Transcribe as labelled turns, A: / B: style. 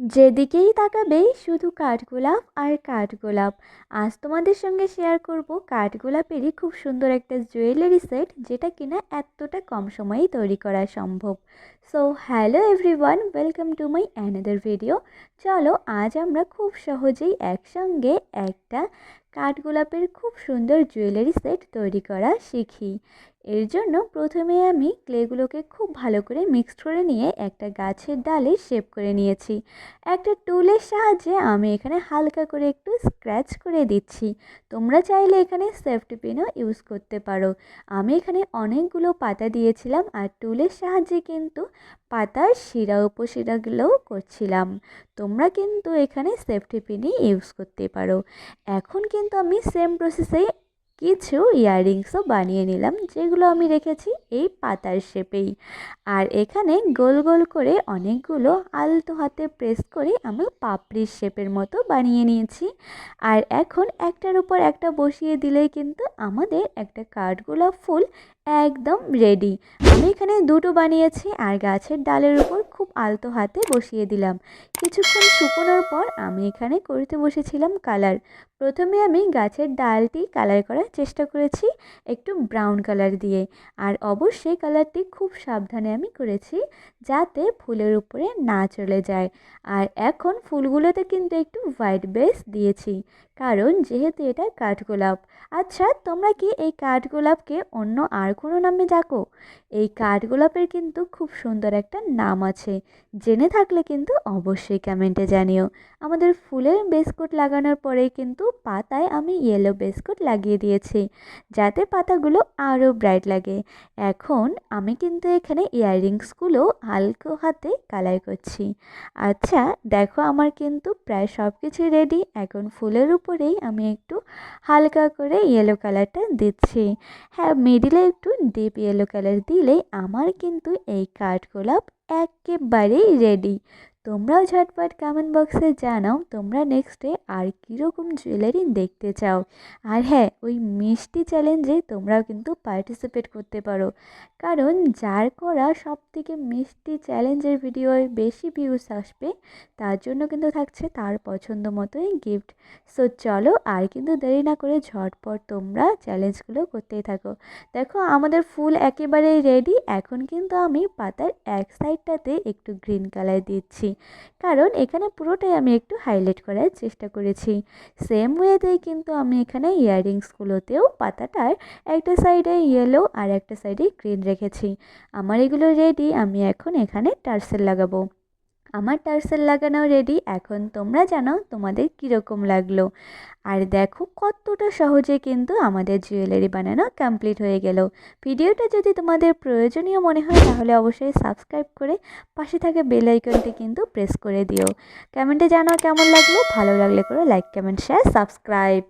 A: যেদিকেই তাকাবে শুধু কাঠগোলাপ আর কাঠগোলাপ আজ তোমাদের সঙ্গে শেয়ার করব কাঠগোলাপেরই খুব সুন্দর একটা জুয়েলারি সেট যেটা কিনা এতটা কম সময়েই তৈরি করা সম্ভব। So hello everyone welcome to my another video চলো, আজ আমরা খুব সহজেই একসঙ্গে একটা কাঠগোলাপের খুব সুন্দর জুয়েলারি সেট তৈরি করা শিখি। এর জন্য প্রথমে আমি ক্লেগুলোকে খুব ভালো করে মিক্সড করে নিয়ে একটা গাছের ডালে শেপ করে নিয়েছি। একটা টুলের সাহায্যে আমি এখানে হালকা করে একটু স্ক্র্যাচ করে দিচ্ছি। তোমরা চাইলে এখানে সেফটি পিনও ইউজ করতে পারো। আমি এখানে অনেকগুলো পাতা দিয়েছিলাম আর টুলের সাহায্যে কিন্তু পাতার শিরা, উপশিরাগুলোও করছিলাম। তোমরা কিন্তু এখানে সেফটি পিনই ইউজ করতে পারো। এখন কিন্তু আমি সেম প্রসেসে কিছু ইয়াররিংসও বানিয়ে নিলাম, যেগুলো আমি রেখেছি এই পাতার শেপেই। আর এখানে গোল গোল করে অনেকগুলো আলতো হাতে প্রেস করে আমি পাপড়ির শেপের মতো বানিয়ে নিয়েছি। আর এখন একটার উপর একটা বসিয়ে দিলেই কিন্তু আমাদের একটা কাঠগোলাপ ফুল একদম রেডি আমি এখানে দুটো বানিয়েছি আর গাছের ডালের উপর খুব আলতো হাতে বসিয়ে দিলাম। কিছুক্ষণ শুকোনোর পর আমি এখানে করতে বসেছিলাম কালার প্রথমে আমি গাছের ডালটি কালার করার চেষ্টা করেছি একটু ব্রাউন কালার দিয়ে। আর অবশ্যই কালারটি খুব সাবধানে আমি করেছি যাতে ফুলের উপরে না চলে যায়। আর এখন ফুলগুলোতে কিন্তু একটু হোয়াইট বেস দিয়েছি, কারণ যেহেতু এটা কাঠগোলাপ। আচ্ছা তোমরা কি এই কাঠগোলাপকে অন্য আর কোনো নামে ডাকো। এই কাঠগোলাপের কিন্তু খুব সুন্দর একটা নাম আছে। জেনে থাকলে কিন্তু অবশ্যই কমেন্টে জানিও। আমাদের ফুলের বেসকোট লাগানোর পরেই কিন্তু পাতায় আমি ইয়েলো বেসকোট লাগিয়ে দিয়েছি, যাতে পাতাগুলো আরও ব্রাইট লাগে। এখন আমি কিন্তু এখানে ইয়াররিংসগুলো হালকা হাতে কালার করছি। আচ্ছা দেখো আমার কিন্তু প্রায় সব কিছুই রেডি এখন ফুলের উপরেই আমি একটু হালকা করে ইয়েলো কালারটা দিচ্ছি। হ্যাঁ মিডিলে একটু ডিপ ইয়েলো কালার দিলে আমার কিন্তু এই কাঠগোলাপ একেবারেই রেডি তোমরাও ঝটপট কমেন্ট বক্সে জানাও তোমরা নেক্সটে আর কীরকম জুয়েলারি দেখতে চাও। আর হ্যাঁ ওই মিষ্টি চ্যালেঞ্জে তোমরাও কিন্তু পার্টিসিপেট করতে পারো। কারণ যার করা সব থেকে মিষ্টি চ্যালেঞ্জের ভিডিওয় বেশি ভিউস আসবে, তার জন্য কিন্তু থাকছে তার পছন্দ মতোই গিফট সো চলো আর কিন্তু দেরি না করে ঝটপট তোমরা চ্যালেঞ্জগুলো করতেই থাকো। দেখো, আমাদের ফুল একেবারেই রেডি এখন কিন্তু আমি পাতার এক সাইডটাতে একটু গ্রিন কালার দিচ্ছি। কারণ এখানে পুরোটাই আমি একটু হাইলাইট করার চেষ্টা করেছি। সেম ওয়েতেই কিন্তু আমি এখানে ইয়াররিংসগুলোতেও পাতাটার একটা সাইডে ইয়েলো আর একটা সাইডে গ্রিন রেখেছি। আমার এগুলো রেডি আমি এখন এখানে টার্সেল লাগাবো। আমার টার্সেল লাগানো রেডি এখন তোমরা জানাও তোমাদের কীরকম লাগল। আর দেখো কতটা সহজে কিন্তু আমাদের জুয়েলারি বানানো কমপ্লিট হয়ে গেল। ভিডিওটা যদি তোমাদের প্রয়োজনীয় মনে হয় তাহলে অবশ্যই সাবস্ক্রাইব করে পাশে থাকা বেল আইকনটি কিন্তু প্রেস করে দিও। কমেন্টে জানাও কেমন লাগল। ভালো লাগলে করে লাইক কমেন্ট শেয়ার সাবস্ক্রাইব